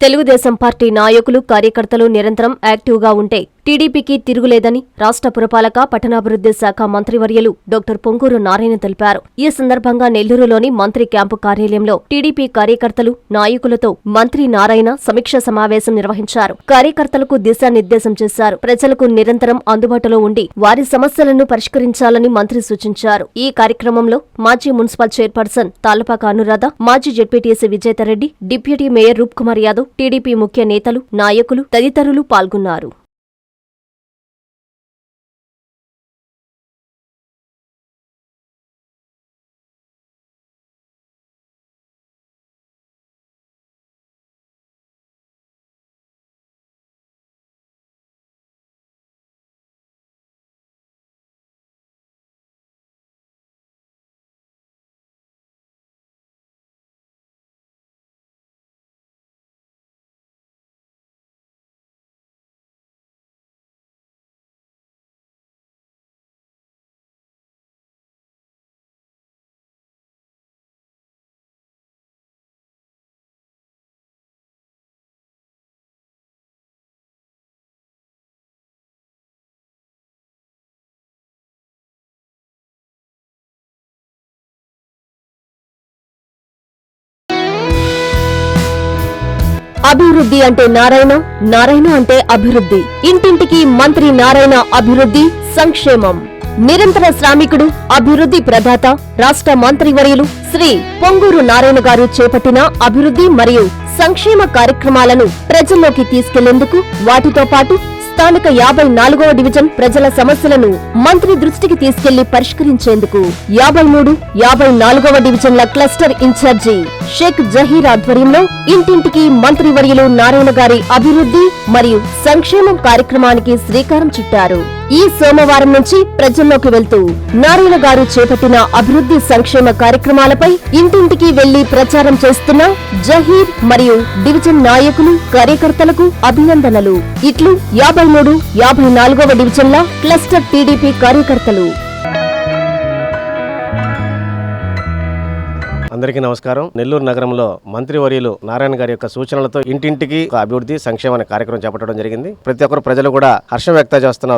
Telugu Desam party నాయకులు కార్యకర్తలు నిరంతరం యాక్టివ్గా ఉంటే టీడీపీకి తిరుగులేదని రాష్ట్ర పురపాలక పట్టణాభివృద్ధి శాఖ మంత్రివర్యులు డాక్టర్ పొంగూరు నారాయణ తెలిపారు. ఈ సందర్భంగా నెల్లూరులోని మంత్రి క్యాంపు కార్యాలయంలో టీడీపీ కార్యకర్తలు నాయకులతో మంత్రి నారాయణ సమీక్ష సమావేశం నిర్వహించారు. కార్యకర్తలకు దిశానిర్దేశం చేశారు. ప్రజలకు నిరంతరం అందుబాటులో ఉండి వారి సమస్యలను పరిష్కరించాలని మంత్రి సూచించారు. ఈ కార్యక్రమంలో మాజీ మున్సిపల్ చైర్పర్సన్ తాలపాక అనురాధ మాజీ ZPTC Vijetha Reddy deputy mayor Roop Kumar Yadav TDP ముఖ్య నేతలు నాయకులు తదితరులు పాల్గొన్నారు. అభివృద్ధి అంటే నారాయణ నారాయణ అంటే అభివృద్ధి. ఇంటింటికి మంత్రి నారాయణ అభివృద్ధి సంక్షేమం. నిరంతర శ్రామికుడు అభివృద్ధి ప్రదాత రాష్ట్ర మంత్రివర్యులు శ్రీ పొంగూరు నారాయణ గారు చేపట్టిన అభివృద్ధి మరియు సంక్షేమ కార్యక్రమాలను ప్రజల్లోకి తీసుకెళ్ళేందుకు వాటితో పాటు స్థానిక యాభై నాలుగవ డివిజన్ ప్రజల సమస్యలను మంత్రి దృష్టికి తీసుకెళ్ళి పరిష్కరించేందుకు యాభై మూడు యాభై నాలుగవ డివిజన్ల క్లస్టర్ ఇన్ఛార్జి షేక్ జహీర్ ఆధ్వర్యంలో ఇంటింటికి మంత్రివర్యులు నారాయణ గారి అభివృద్ధి మరియు సంక్షేమం కార్యక్రమానికి శ్రీకారం చుట్టారు. ఈ సోమవారం నుంచి ప్రజల్లోకి వెళ్తూ నారాయణ గారు చేపట్టిన అభివృద్ధి సంక్షేమ కార్యక్రమాలపై ఇంటింటికి వెళ్ళి ప్రచారం చేస్తున్న జహీర్ మరియు డివిజన్ నాయకులు కార్యకర్తలకు అభినందనలు. ఇట్లు యాభై మూడు యాభై నాలుగవ డివిజన్ల క్లస్టర్ టీడీపీ కార్యకర్తలు అందరికీ నమస్కారం. నెల్లూరు నగరంలో మంత్రి వర్యులు నారాయణ గారి యొక్క సూచనలతో ఇంటింటికి అభివృద్ధి సంక్షేమ కార్యక్రమం చేపట్టడం జరిగింది. ప్రతి ఒక్కరు ప్రజలు కూడా హర్షం వ్యక్తం చేస్తున్నారు.